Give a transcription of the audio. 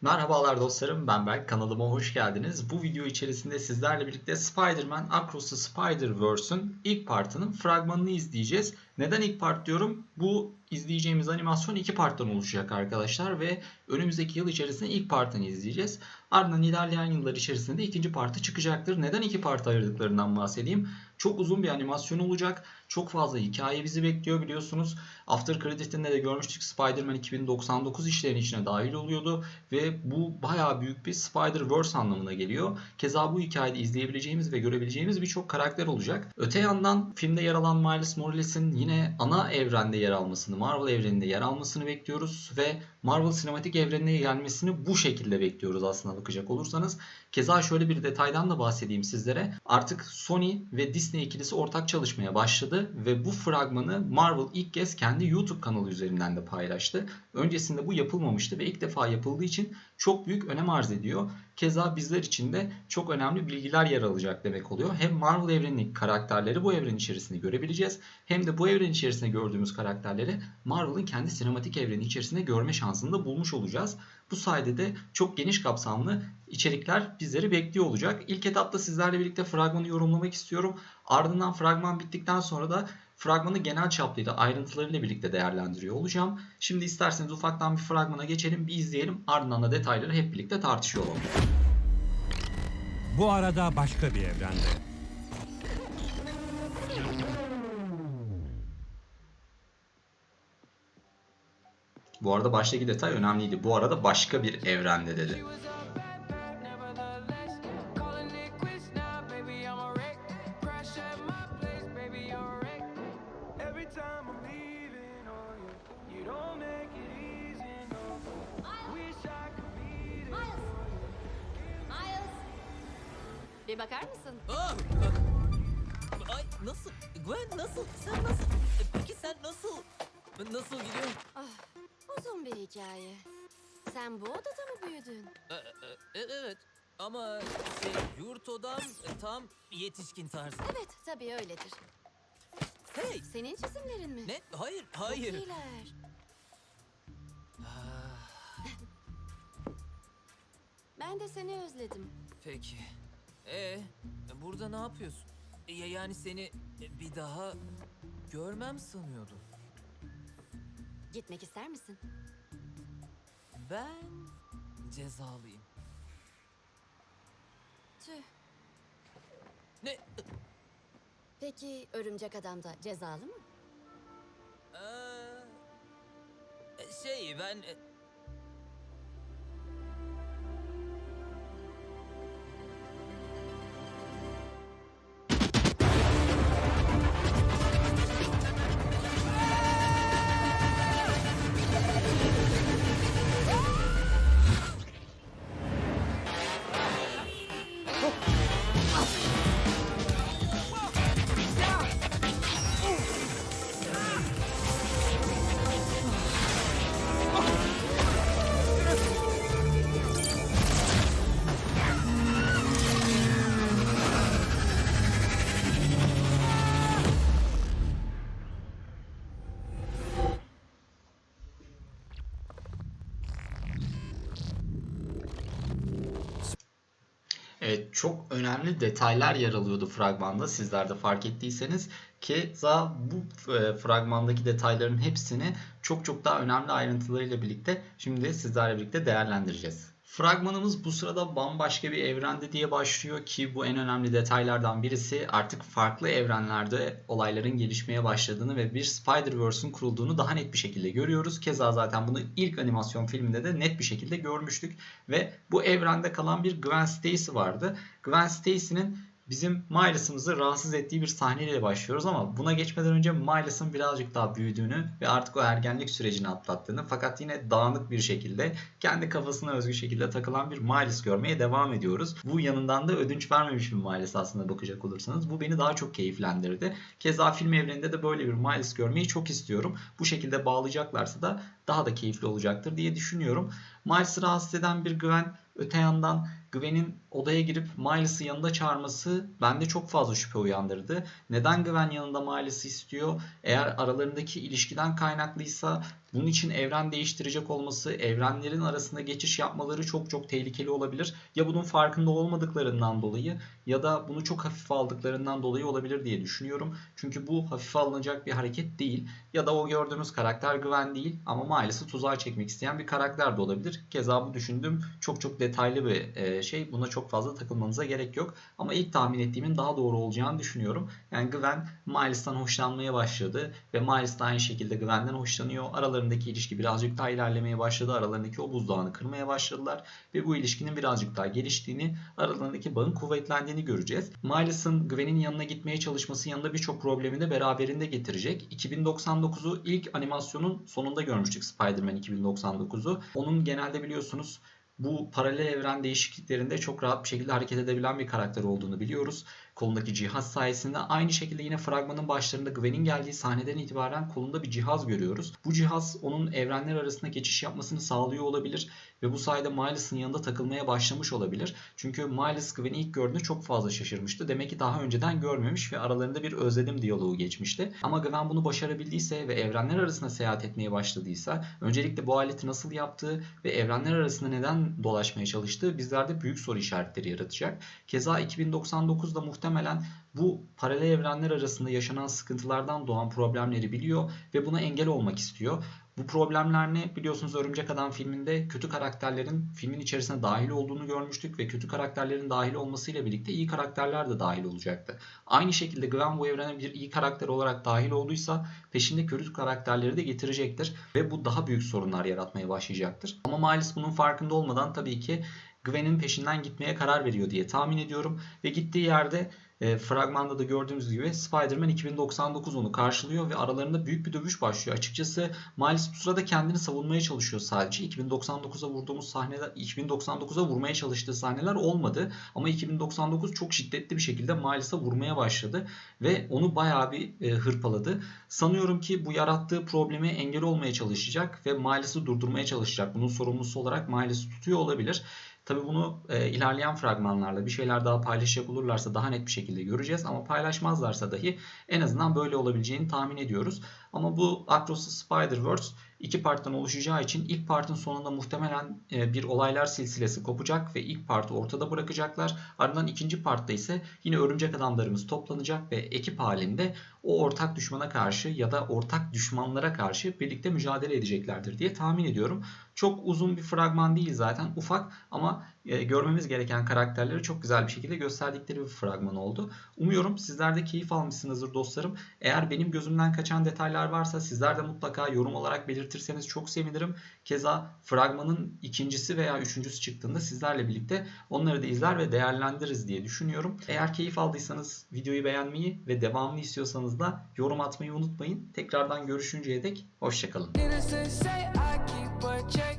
Merhabalar dostlarım ben Berk kanalıma hoş geldiniz. Bu video içerisinde sizlerle birlikte Spider-Man Across the Spider-Verse'ün ilk partının fragmanını izleyeceğiz. Neden ilk part diyorum? Bu izleyeceğimiz animasyon iki parttan oluşacak arkadaşlar ve önümüzdeki yıl içerisinde ilk partını izleyeceğiz. Ardından ilerleyen yıllar içerisinde ikinci partı çıkacaktır. Neden iki part ayırdıklarından bahsedeyim. Çok uzun bir animasyon olacak. Çok fazla hikaye bizi bekliyor biliyorsunuz. After Credit'inde de görmüştük Spider-Man 2099 işlerin içine dahil oluyordu ve bu bayağı büyük bir Spider-Verse anlamına geliyor. Keza bu hikayede izleyebileceğimiz ve görebileceğimiz birçok karakter olacak. Öte yandan filmde yer alan Miles Morales'in yine ana evrende yer almasını, Marvel evreninde yer almasını bekliyoruz ve Marvel sinematik evrenine gelmesini bu şekilde bekliyoruz aslında bakacak olursanız. Keza şöyle bir detaydan da bahsedeyim sizlere. Artık Sony ve Disney ikilisi ortak çalışmaya başladı ve bu fragmanı Marvel ilk kez kendi YouTube kanalı üzerinden de paylaştı. Öncesinde bu yapılmamıştı ve ilk defa yapıldığı için çok büyük önem arz ediyor. Keza bizler için de çok önemli bilgiler yer alacak demek oluyor. Hem Marvel evrenindeki karakterleri bu evren içerisinde görebileceğiz. Hem de bu evren içerisinde gördüğümüz karakterleri Marvel'ın kendi sinematik evreni içerisinde görme şansını da bulmuş olacağız. Bu sayede de çok geniş kapsamlı içerikler bizleri bekliyor olacak. İlk etapta sizlerle birlikte fragmanı yorumlamak istiyorum. Ardından fragman bittikten sonra da fragmanı genel çapıyla ayrıntılarıyla birlikte değerlendiriyor olacağım. Şimdi isterseniz ufaktan bir fragmana geçelim, bir izleyelim. Ardından da detayları hep birlikte tartışıyor olalım. Bu arada başka bir evrende. Bu arada baştaki detay önemliydi. Bu arada başka bir evrende dedi. Bir bakar mısın? Aa! Ay nasıl? Gwen nasıl? Sen nasıl? E, Peki sen nasıl? Nasıl gidiyor? Uzun bir hikaye. Sen bu odada mı büyüdün? E, e, e, Evet ama şey yurt odam e, tam yetişkin tarzı. Evet, tabii öyledir. Hey! Senin çizimlerin mi? Ne? Hayır, Çok hayır. iyiler. Ben de seni özledim. Peki. E burada ne yapıyorsun? E, Ya yani seni bir daha görmem sanıyordum. Gitmek ister misin? Ben cezalıyım. Tüh. Ne? Peki örümcek adam da cezalı mı? Ee, şey ben e, çok önemli detaylar yer alıyordu fragmanda sizler de fark ettiyseniz. Keza bu e, fragmandaki detayların hepsini çok çok daha önemli ayrıntılarıyla birlikte şimdi sizlerle birlikte değerlendireceğiz. Fragmanımız bu sırada bambaşka bir evrende diye başlıyor ki bu en önemli detaylardan birisi artık farklı evrenlerde olayların gelişmeye başladığını ve bir Spider-Verse'ün kurulduğunu daha net bir şekilde görüyoruz. Keza zaten bunu ilk animasyon filminde de net bir şekilde görmüştük ve bu evrende kalan bir Gwen Stacy vardı. Gwen Stacy'nin bizim Miles'ımızı rahatsız ettiği bir sahneyle başlıyoruz ama buna geçmeden önce Miles'ın birazcık daha büyüdüğünü ve artık o ergenlik sürecini atlattığını fakat yine dağınık bir şekilde kendi kafasına özgü şekilde takılan bir Miles görmeye devam ediyoruz. Bu yanından da ödünç vermemiş bir Miles aslında bakacak olursanız. Bu beni daha çok keyiflendirdi. Keza film evreninde de böyle bir Miles görmeyi çok istiyorum. Bu şekilde bağlayacaklarsa da daha da keyifli olacaktır diye düşünüyorum. Miles'ı rahatsız eden bir Gwen öte yandan Gwen'in odaya girip Miles'ı yanında çağırması bende çok fazla şüphe uyandırdı. Neden Gwen yanında Miles'ı istiyor? Eğer aralarındaki ilişkiden kaynaklıysa bunun için evren değiştirecek olması, evrenlerin arasında geçiş yapmaları çok çok tehlikeli olabilir. Ya bunun farkında olmadıklarından dolayı ya da bunu çok hafife aldıklarından dolayı olabilir diye düşünüyorum. Çünkü bu hafife alınacak bir hareket değil. Ya da o gördüğümüz karakter Gwen değil ama Miles'ı tuzağa çekmek isteyen bir karakter de olabilir. Keza bu düşündüğüm çok çok detaylı bir e, şey. Buna çok fazla takılmanıza gerek yok. Ama ilk tahmin ettiğimin daha doğru olacağını düşünüyorum. Yani Gwen Miles'tan hoşlanmaya başladı ve Miles de aynı şekilde Gwen'den hoşlanıyor. Aralarındaki ilişki birazcık daha ilerlemeye başladı. Aralarındaki o buzdağını kırmaya başladılar ve bu ilişkinin birazcık daha geliştiğini, aralarındaki bağın kuvvetlendiğini göreceğiz. Miles'ın Gwen'in yanına gitmeye çalışması yanında birçok problemi de beraberinde getirecek. 2099'u ilk animasyonun sonunda görmüştük Spider-Man 2099'u. Onun genelde biliyorsunuz bu paralel evren değişikliklerinde çok rahat bir şekilde hareket edebilen bir karakter olduğunu biliyoruz. Kolundaki cihaz sayesinde aynı şekilde yine fragmanın başlarında Gwen'in geldiği sahneden itibaren kolunda bir cihaz görüyoruz. Bu cihaz onun evrenler arasında geçiş yapmasını sağlıyor olabilir ve bu sayede Miles'ın yanında takılmaya başlamış olabilir. Çünkü Miles Gwen'i ilk gördüğünde çok fazla şaşırmıştı. Demek ki daha önceden görmemiş ve aralarında bir özledim diyaloğu geçmişti. Ama Gwen bunu başarabildiyse ve evrenler arasında seyahat etmeye başladıysa öncelikle bu aleti nasıl yaptığı ve evrenler arasında neden dolaşmaya çalıştığı bizlerde büyük soru işaretleri yaratacak. Keza 2099'da muhtemelen bu paralel evrenler arasında yaşanan sıkıntılardan doğan problemleri biliyor ve buna engel olmak istiyor. Bu problemler ne? Biliyorsunuz Örümcek Adam filminde kötü karakterlerin filmin içerisine dahil olduğunu görmüştük ve kötü karakterlerin dahil olmasıyla birlikte iyi karakterler de dahil olacaktı. Aynı şekilde Gwen bu evrene bir iyi karakter olarak dahil olduysa peşinde kötü karakterleri de getirecektir ve bu daha büyük sorunlar yaratmaya başlayacaktır. Ama Miles bunun farkında olmadan tabii ki Gwen'in peşinden gitmeye karar veriyor diye tahmin ediyorum ve gittiği yerde e, fragmanda da gördüğümüz gibi Spider-Man 2099 onu karşılıyor ve aralarında büyük bir dövüş başlıyor. Açıkçası Miles bu sırada kendini savunmaya çalışıyor sadece. 2099'a vurduğumuz sahneler 2099'a vurmaya çalıştığı sahneler olmadı ama 2099 çok şiddetli bir şekilde Miles'a vurmaya başladı ve onu bayağı bir e, hırpaladı. Sanıyorum ki bu yarattığı probleme engel olmaya çalışacak ve Miles'ı durdurmaya çalışacak. Bunun sorumlusu olarak Miles'ı tutuyor olabilir. Tabi bunu e, ilerleyen fragmanlarla bir şeyler daha paylaşacak olurlarsa daha net bir şekilde göreceğiz. Ama paylaşmazlarsa dahi en azından böyle olabileceğini tahmin ediyoruz. Ama bu Across the Spider-Verse iki parttan oluşacağı için ilk partın sonunda muhtemelen e, bir olaylar silsilesi kopacak ve ilk partı ortada bırakacaklar. Ardından ikinci partta ise yine örümcek adamlarımız toplanacak ve ekip halinde o ortak düşmana karşı ya da ortak düşmanlara karşı birlikte mücadele edeceklerdir diye tahmin ediyorum. Çok uzun bir fragman değil zaten ufak ama e, görmemiz gereken karakterleri çok güzel bir şekilde gösterdikleri bir fragman oldu. Umuyorum sizler de keyif almışsınızdır dostlarım. Eğer benim gözümden kaçan detaylar varsa sizler de mutlaka yorum olarak belirtirseniz çok sevinirim. Keza fragmanın ikincisi veya üçüncüsü çıktığında sizlerle birlikte onları da izler ve değerlendiririz diye düşünüyorum. Eğer keyif aldıysanız videoyu beğenmeyi ve devamını istiyorsanız da yorum atmayı unutmayın. Tekrardan görüşünceye dek hoşçakalın. but check